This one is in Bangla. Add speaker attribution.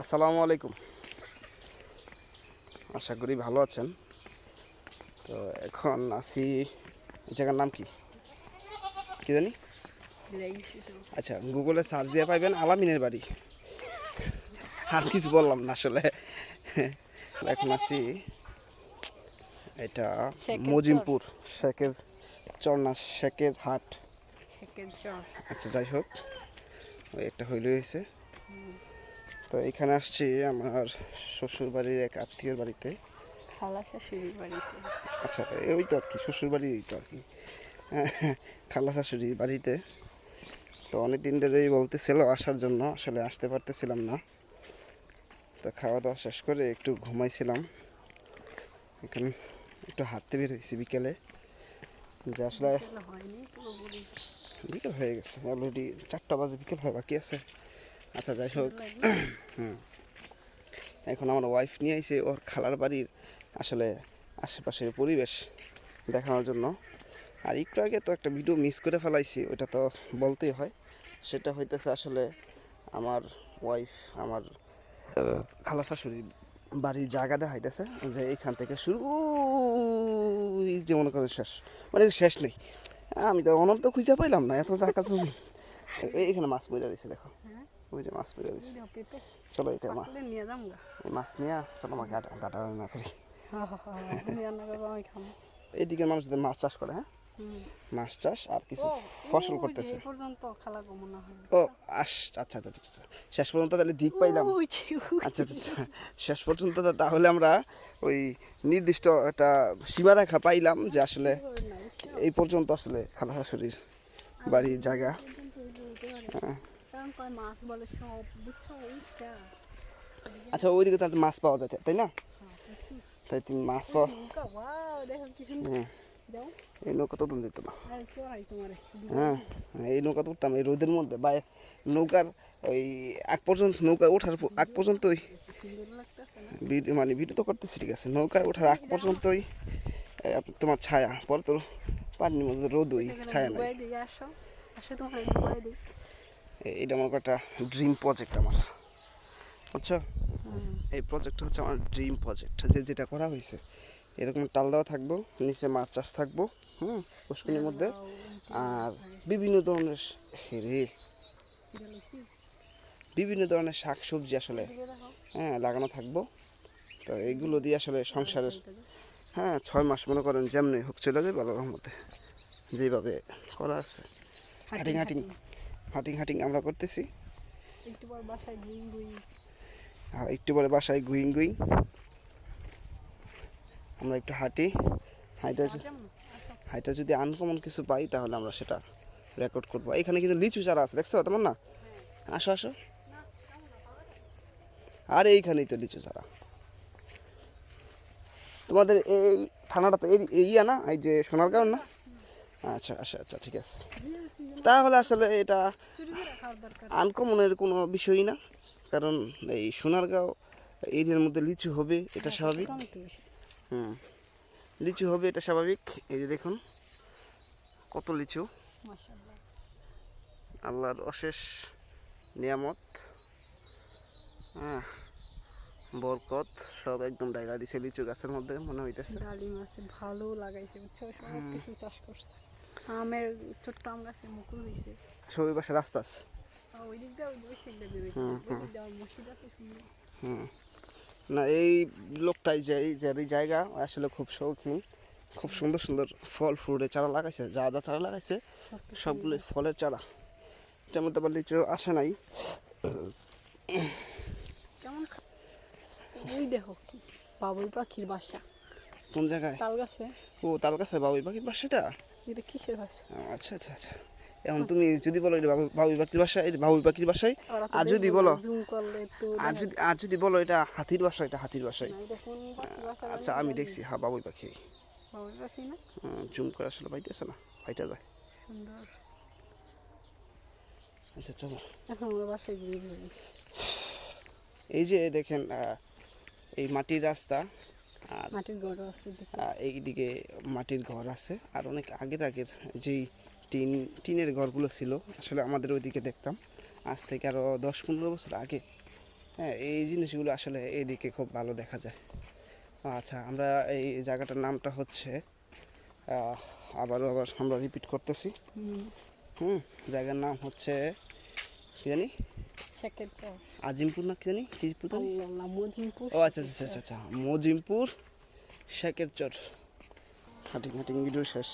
Speaker 1: আসসালামু আলাইকুম। আশা করি ভালো আছেন। তো এখন আছি এই জায়গার নাম কি? কি জানি? আচ্ছা গুগলে সার্চ দিয়ে পাইবেন আলামিনের বাড়ি। আর কিছু বললাম না আসলে। এখন আছি এটা
Speaker 2: শেখের চর।
Speaker 1: মজিমপুর শেখের চরনা শেখের হাট। আচ্ছা যাই হোক ওই একটা হইল হয়েছে। তো এখানে আসছি আমার শ্বশুর বাড়ির এক আত্মীয়র বাড়িতে।
Speaker 2: খালা শাশুড়ির বাড়িতে।
Speaker 1: আচ্ছা ওই তো আর কি শ্বশুর বাড়ি ওই তো আর কি। খালা শাশুড়ির বাড়িতে। তো অনেক দিন ধরেই বলতেছিল আসার জন্য আসলে আসতে পারতেছিলাম না। তো খাওয়া দাওয়া শেষ করে একটু ঘুমাইছিলাম। এখন একটু হাঁটতে বের হয়েছি বিকেলে। যে আসলে বিকেল হয়ে গেছে অলরেডি চারটা বাজে বিকেল হয় বাকি আছে। আচ্ছা যাই হোক। হুম। এখন আমার ওয়াইফ নিয়ে আইছে ওর খালার বাড়ির আসলে আশেপাশের পরিবেশ দেখানোর জন্য। আর একটু আগে তো একটা ভিডিও মিস করে ফেলাইছি, ওটা তো বলতেই হয়। সেটা হইতেছে আসলে আমার ওয়াইফ আমার খালা শাশুড়ির বাড়ির জায়গা দেখাইতেছে, যে এইখান থেকে শুরু যে মনে করেন শেষ মানে শেষ নেই। আমি তো অনন্ত খুঁজে পাইলাম না, এত জায়গা জমি। এই- এইখানে মাছ মরে রয়েছে, দেখো।
Speaker 2: হ্যাঁ।
Speaker 1: ওই যে মাছ মরে রয়েছে চলো এটা মা।
Speaker 2: নিয়ে যাম
Speaker 1: এই মাছ নিয়ে চলো আমাকে ডাটা রান্না করি। এইদিকে মানুষ যে মাছ চাষ করে হ্যাঁ? মাছ চাষ আর কিছু ফসল করতেছে। ও আস আচ্ছা আচ্ছা আচ্ছা আচ্ছা। শেষ পর্যন্ত তাহলে দিক পাইলাম। আচ্ছা আচ্ছা আচ্ছা। শেষ পর্যন্ত তাহলে আমরা ওই নির্দিষ্ট একটা সীমারেখা পাইলাম যে আসলে? এই পর্যন্ত আসলে খালা শাশুড়ির বাড়ির জায়গা। হ্যাঁ।
Speaker 2: কারণ কয় মাছ বলে সব বুঝছ? ওইটা
Speaker 1: আচ্ছা ওইদিকে তাহলে মাছ পাওয়া যায় তাই না?
Speaker 2: হ্যাঁ,
Speaker 1: তাই তুমি মাছ পাওয়া। হ্যাঁ। এই নৌকা তো উঠুন যেত
Speaker 2: তোমারে।
Speaker 1: হ্যাঁ এই নৌকা তো উঠতাম এই রোদের মধ্যে বা নৌকার ওই আগ পর্যন্ত নৌকা ওঠার আগ পর্যন্তই। মানে ভিডিও তো করতেছি ঠিক আছে। নৌকায় ওঠার আগ পর্যন্তই আপ- তোমার ছায়া। পরে তো পানির মধ্যে রোদ ওই ছায়া নাই।
Speaker 2: আসো। আসো তোমারে
Speaker 1: এটা আমার একটা ড্রিম প্রজেক্ট আমার। বুঝছ? এই প্রজেক্ট হচ্ছে আমার ড্রিম প্রজেক্ট যে যেটা করা হয়েছে এরকম টাল দেওয়া থাকব নিচে মাছ চাষ থাকব হুম পুষ্কিনির মধ্যে। আর বিভিন্ন ধরনের হেরে বিভিন্ন ধরনের শাক সবজি আসলে হ্যাঁ লাগানো থাকব। তো এইগুলো দিয়ে আসলে সংসারের হ্যাঁ ছয় মাস মনে করেন যেমনি হোক চলে যাবে আল্লাহর রহমতে যেভাবে করা আছে। হাটিং হাটিং। হাটিং হাটিং আমরা করতেছি।
Speaker 2: একটু পর বাসায় গুই গুই।
Speaker 1: আর একটু পরে বাসায় গুইং গুইং। আমরা একটু হাঁটি। হাইটা হাইটা যদি আনকমন কিছু পাই তাহলে আমরা সেটা রেকর্ড করব। এখানে কিন্তু লিচু চারা আছে দেখছ তোমার না? আসো আসো। আর এইখানেই তো লিচু চারা। তোমাদের এই থানাটা তো এই এই ইয়া না? এই যে সোনারগাঁও না? আচ্ছা আচ্ছা আচ্ছা ঠিক আছে। তাহলে আসলে এটা আনকমনের কোনো বিষয়ই না কারণ এই সোনারগাঁও এরিয়ার মধ্যে লিচু হবে এটা স্বাভাবিক। হুম লিচু হবে এটা স্বাভাবিক। এই যে দেখুন কত লিচু। আল্লাহর অশেষ নিয়ামত। হ্যাঁ বরকত সব একদম ডাইরা দিছে লিচু গাছের মধ্যে মনে হইতেছে।
Speaker 2: ডালিম আছে ভালো লাগাইছে বুঝছ? সব কিছু চাষ করছে। আমের ছোট্ট আম গাছে মুকুল হয়েছে
Speaker 1: সবই পাশে রাস্তা আছে।
Speaker 2: ওই
Speaker 1: হুম,
Speaker 2: মসজিদ আছে সুন্দর।
Speaker 1: না এই লোকটাই যে এই যে এই জায়গা আসলে খুব শৌখিন। খুব সুন্দর সুন্দর ফল ফ্রুটের চারা লাগাইছে যা যা চারা লাগাইছে
Speaker 2: সব
Speaker 1: সবগুলো ফলের চারা। এটার মধ্যে আবার লিচু আসে নাই।
Speaker 2: কেমন ওই দেখো বাবুই পাখির বাসা।
Speaker 1: কোন জায়গায়?
Speaker 2: তাল গাছে
Speaker 1: ও তার কাছে বাবুই পাখির বাসাটা?
Speaker 2: এটা কিসের বাসা?
Speaker 1: আচ্ছা আচ্ছা আচ্ছা। এখন তুমি যদি বলো এটা বাবু- বাবুই পাখির বাসায় এটা বাবুই পাখির বাসায় আর যদি বলো আর যদি আর যদি বলো এটা হাতির বাসা এটা হাতির বাসায়
Speaker 2: না, এটা কোন পাখির বাসা
Speaker 1: আচ্ছা আমি দেখছি হ্যাঁ বাবুই পাখি। জুম করে আসলে পাইতেছে না পাইটা যায়। আচ্ছা চলো। এই যে দেখেন এই মাটির রাস্তা। আর
Speaker 2: মাটির গড় আছে
Speaker 1: এইদিকে মাটির ঘর আছে। আর অনেক আগের আগের যেই টিন টিনের ঘরগুলো ছিল আসলে আমাদের ওইদিকে দেখতাম। আজ থেকে আরও দশ পনেরো বছর আগে। হ্যাঁ এই জিনিসগুলো আসলে এইদিকে খুব ভালো দেখা যায়। আচ্ছা আমরা এই জায়গাটার নামটা হচ্ছে আবারও আবার আমরা রিপিট করতেছি। হুম জায়গার নাম হচ্ছে কি জানি? আজিমপুর না কি জানি কি পুর জানি? ও আচ্ছা আচ্ছা আচ্ছা আচ্ছা মজিমপুর শেখের চর হাটিং হাটিং ভিডিও শেষ।